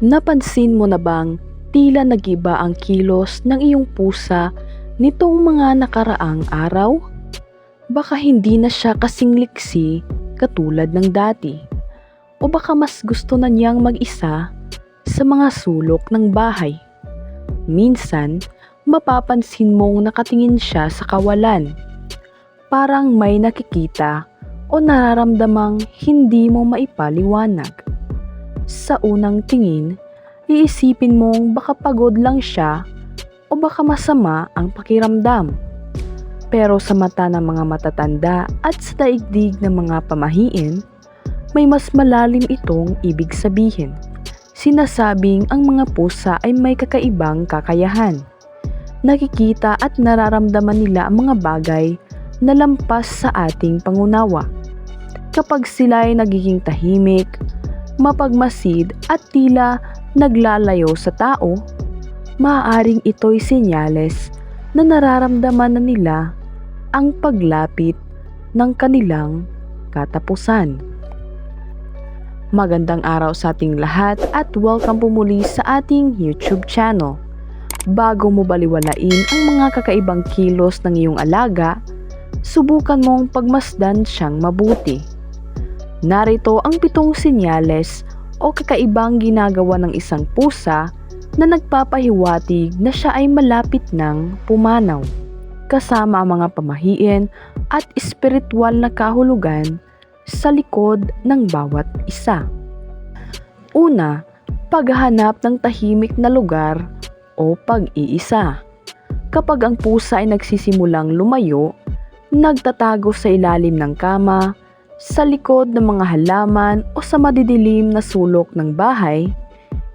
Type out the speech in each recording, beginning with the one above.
Napansin mo na bang tila nagiba ang kilos ng iyong pusa nitong mga nakaraang araw? Baka hindi na siya kasing liksi katulad ng dati. O baka mas gusto na niyang mag-isa sa mga sulok ng bahay. Minsan, mapapansin mong nakatingin siya sa kawalan. Parang may nakikita o nararamdamang hindi mo maipaliwanag. Sa unang tingin, iisipin mong baka pagod lang siya o baka masama ang pakiramdam. Pero sa mata ng mga matatanda at sa daigdig ng mga pamahiin, may mas malalim itong ibig sabihin. Sinasabing ang mga pusa ay may kakaibang kakayahan. Nakikita at nararamdaman nila ang mga bagay na lampas sa ating pangunawa. Kapag sila ay nagiging tahimik, mapagmasid at tila naglalayo sa tao, maaaring ito'y senyales na nararamdaman na nila ang paglapit ng kanilang katapusan. Magandang araw sa ating lahat at welcome po muli sa ating YouTube channel. Bago mo baliwalain ang mga kakaibang kilos ng iyong alaga, subukan mong pagmasdan siyang mabuti. Narito ang pitong senyales o kakaibang ginagawa ng isang pusa na nagpapahiwatig na siya ay malapit ng pumanaw. Kasama ang mga pamahiin at espiritual na kahulugan sa likod ng bawat isa. Una, paghahanap ng tahimik na lugar o pag-iisa. Kapag ang pusa ay nagsisimulang lumayo, nagtatago sa ilalim ng kama, sa likod ng mga halaman o sa madidilim na sulok ng bahay,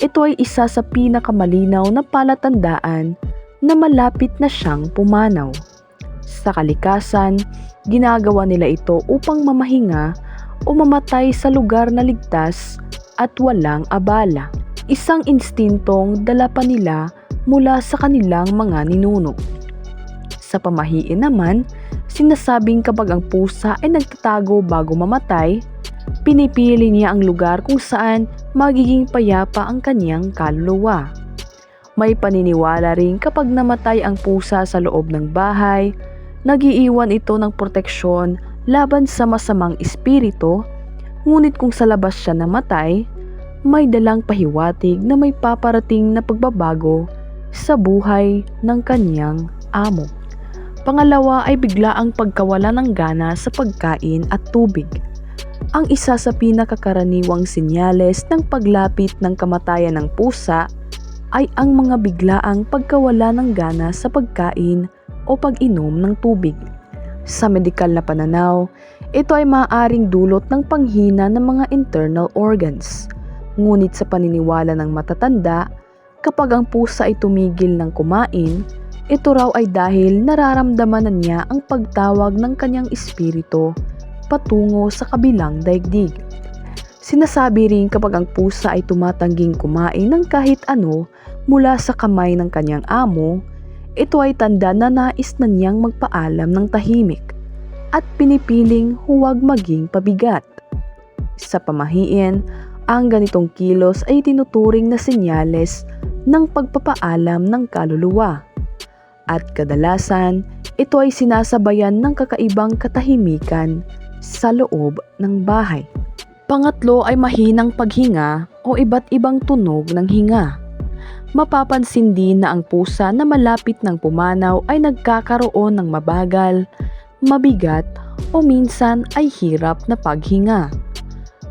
ito ay isa sa pinakamalinaw na palatandaan na malapit na siyang pumanaw. Sa kalikasan, ginagawa nila ito upang mamahinga o mamatay sa lugar na ligtas at walang abala. Isang instintong dala pa nila mula sa kanilang mga ninuno. Sa pamahiin naman, sinasabing kapag ang pusa ay nagtatago bago mamatay, pinipili niya ang lugar kung saan magiging payapa ang kanyang kaluluwa. May paniniwala rin kapag namatay ang pusa sa loob ng bahay, nagiiwan ito ng proteksyon laban sa masamang espiritu, ngunit kung sa labas siya namatay, may dalang pahiwatig na may paparating na pagbabago sa buhay ng kanyang amo. Pangalawa ay bigla ang pagkawala ng gana sa pagkain at tubig. Ang isa sa pinakakaraniwang sinyales ng paglapit ng kamatayan ng pusa ay ang mga biglaang pagkawala ng gana sa pagkain o pag-inom ng tubig. Sa medikal na pananaw, ito ay maaaring dulot ng panghina ng mga internal organs. Ngunit sa paniniwala ng matatanda, kapag ang pusa ay tumigil ng kumain, ito raw ay dahil nararamdaman na niya ang pagtawag ng kanyang espiritu patungo sa kabilang daigdig. Sinasabi rin kapag ang pusa ay tumatangging kumain ng kahit ano mula sa kamay ng kanyang amo, ito ay tanda na nais na niyang magpaalam ng tahimik at pinipiling huwag maging pabigat. Sa pamahiin, ang ganitong kilos ay tinuturing na senyales ng pagpapaalam ng kaluluwa. At kadalasan, ito ay sinasabayan ng kakaibang katahimikan sa loob ng bahay. Pangatlo ay mahinang paghinga o iba't ibang tunog ng hinga. Mapapansin din na ang pusa na malapit ng pumanaw ay nagkakaroon ng mabagal, mabigat o minsan ay hirap na paghinga.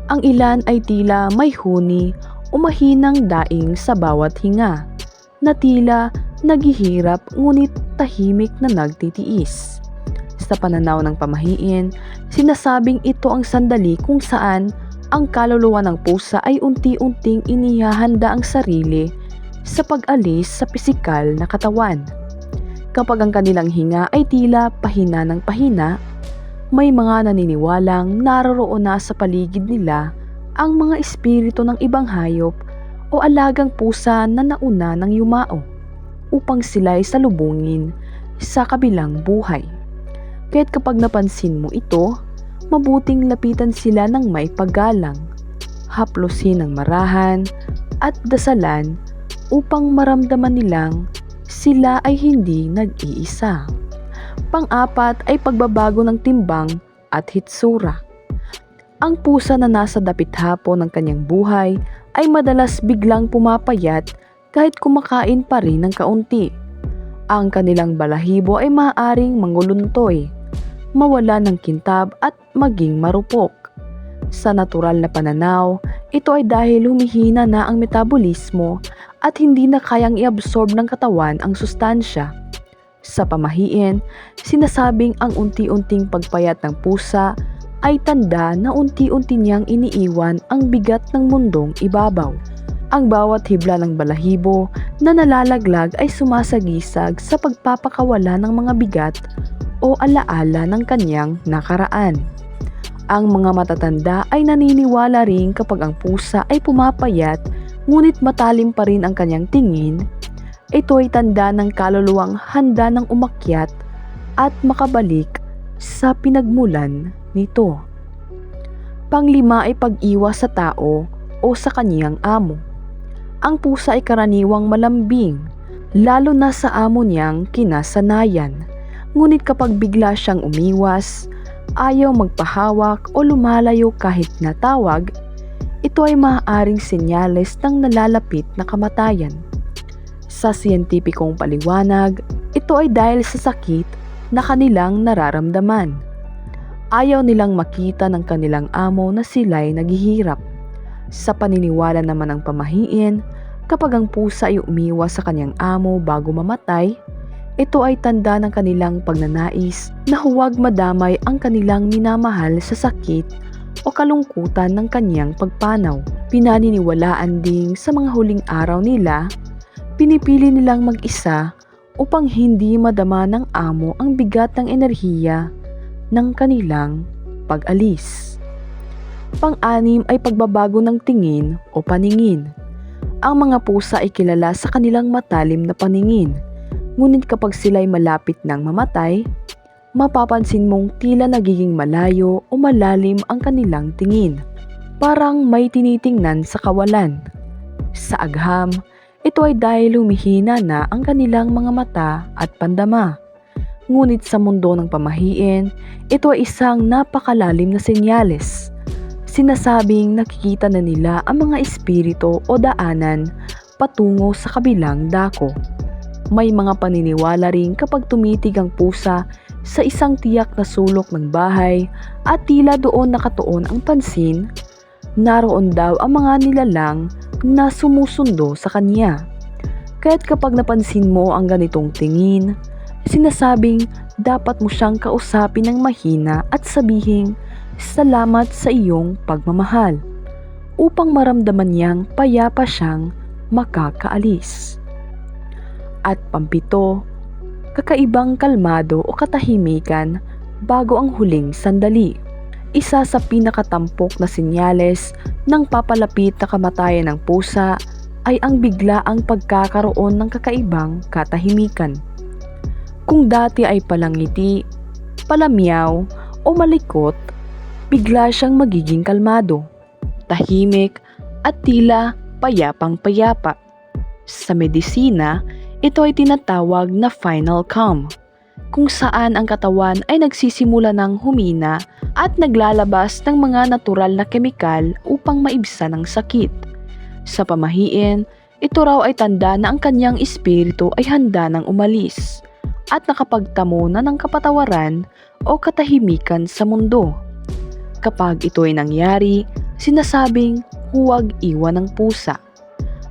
Ang ilan ay tila may huni o mahinang daing sa bawat hinga, na tila naghihirap ngunit tahimik na nagtitiis. Sa pananaw ng pamahiin, sinasabing ito ang sandali kung saan ang kaluluwa ng pusa ay unti-unting inihahanda ang sarili sa pag-alis sa pisikal na katawan. Kapag ang kanilang hinga ay tila pahina ng pahina, may mga naniniwalang naroroon na sa paligid nila ang mga espiritu ng ibang hayop o alagang pusa na nauna ng yumao upang sila'y salubungin sa kabilang buhay. Kaya't kapag napansin mo ito, mabuting lapitan sila ng may paggalang, haplosin ng marahan, at dasalan upang maramdaman nilang sila ay hindi nag-iisa. Pang-apat ay pagbabago ng timbang at hitsura. Ang pusa na nasa dapit hapon ng kanyang buhay ay madalas biglang pumapayat kahit kumakain pa rin ng kaunti. Ang kanilang balahibo ay maaaring manguluntoy, mawala ng kintab at maging marupok. Sa natural na pananaw, ito ay dahil humihina na ang metabolismo at hindi na kayang i-absorb ng katawan ang sustansya. Sa pamahiin, sinasabing ang unti-unting pagpayat ng pusa ay tanda na unti-unti niyang iniiwan ang bigat ng mundong ibabaw. Ang bawat hibla ng balahibo na nalalaglag ay sumasagisag sa pagpapakawala ng mga bigat o alaala ng kanyang nakaraan. Ang mga matatanda ay naniniwala rin kapag ang pusa ay pumapayat ngunit matalim pa rin ang kanyang tingin, ito ay tanda ng kaluluwang handa ng umakyat at makabalik sa pinagmulan nito. Panglima ay pag-iwas sa tao o sa kaniyang amo. Ang pusa ay karaniwang malambing, lalo na sa amo niyang kinasanayan. Ngunit kapag bigla siyang umiwas, ayaw magpahawak o lumalayo kahit natawag, ito ay maaaring senyales ng nalalapit na kamatayan. Sa siyentipikong paliwanag, ito ay dahil sa sakit na kanilang nararamdaman. Ayaw nilang makita ng kanilang amo na sila'y naghihirap. Sa paniniwala naman ng pamahiin, kapag ang pusa ay umiwas sa kanyang amo bago mamatay, ito ay tanda ng kanilang pagnanais na huwag madamay ang kanilang minamahal sa sakit o kalungkutan ng kanyang pagpanaw. Pinaniniwalaan ding sa mga huling araw nila, pinipili nilang mag-isa upang hindi madama ng amo ang bigat ng enerhiya ng kanilang pag-alis. Pang-anim ay pagbabago ng tingin o paningin. Ang mga pusa ay kilala sa kanilang matalim na paningin. Ngunit kapag sila'y malapit ng mamatay, mapapansin mong tila nagiging malayo o malalim ang kanilang tingin. Parang may tinitingnan sa kawalan. Sa agham, ito ay dahil humihina na ang kanilang mga mata at pandama. Ngunit sa mundo ng pamahiin, ito ay isang napakalalim na senyales. Sinasabing nakikita na nila ang mga espiritu o daanan patungo sa kabilang dako. May mga paniniwala rin kapag tumitig ang pusa sa isang tiyak na sulok ng bahay at tila doon nakatuon ang pansin, naroon daw ang mga nilalang na sumusundo sa kanya. Kaya't kapag napansin mo ang ganitong tingin, sinasabing dapat mo siyang kausapin ng mahina at sabihin salamat sa iyong pagmamahal upang maramdaman niyang payapa siyang makakaalis. At pampito, kakaibang kalmado o katahimikan bago ang huling sandali. Isa sa pinakatampok na sinyales ng papalapit na kamatayan ng pusa ay ang biglaang pagkakaroon ng kakaibang katahimikan. Kung dati ay palangiti, palamyaw o malikot, bigla siyang magiging kalmado, tahimik at tila payapang payapa. Sa medisina, ito ay tinatawag na final calm, kung saan ang katawan ay nagsisimula ng humina at naglalabas ng mga natural na kemikal upang maibsan ang sakit. Sa pamahiin, ito raw ay tanda na ang kanyang espiritu ay handa ng umalis at nakapagtamo na ng kapatawaran o katahimikan sa mundo. Kapag ito ay nangyari, sinasabing huwag iwan ng pusa.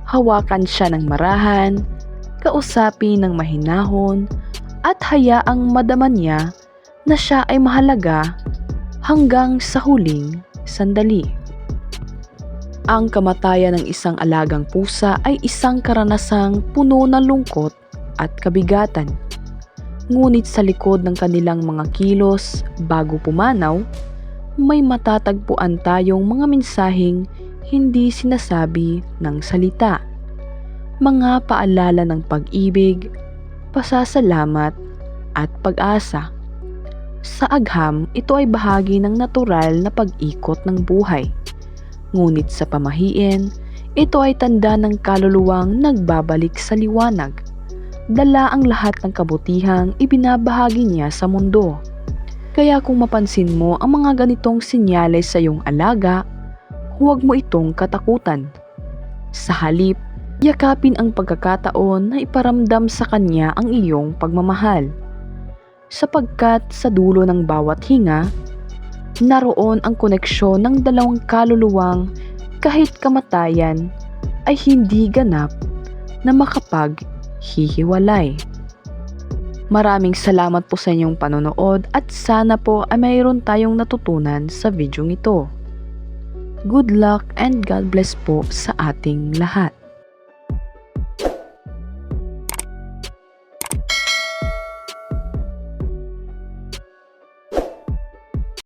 Hawakan siya ng marahan, kausapin ng mahinahon, at hayaang madaman niya na siya ay mahalaga hanggang sa huling sandali. Ang kamatayan ng isang alagang pusa ay isang karanasang puno ng lungkot at kabigatan. Ngunit sa likod ng kanilang mga kilos bago pumanaw, may matatagpuan tayong mga mensaheng hindi sinasabi ng salita mga paalala ng pag-ibig, pasasalamat, at pag-asa. Sa agham, ito ay bahagi ng natural na pag-ikot ng buhay. Ngunit sa pamahiin, Ito ay tanda ng kaluluwang nagbabalik sa liwanag. Dala ang lahat ng kabutihang ibinabahagi niya sa mundo. Kaya kung mapansin mo ang mga ganitong sinyales sa iyong alaga, huwag mo itong katakutan. Sa halip, yakapin ang pagkakataon na iparamdam sa kanya ang iyong pagmamahal. Sapagkat sa dulo ng bawat hinga, naroon ang koneksyon ng dalawang kaluluwang kahit kamatayan ay hindi ganap na makapaghihiwalay. Maraming salamat po sa inyong panonood at sana po ay mayroon tayong natutunan sa video ito. Good luck and God bless po sa ating lahat.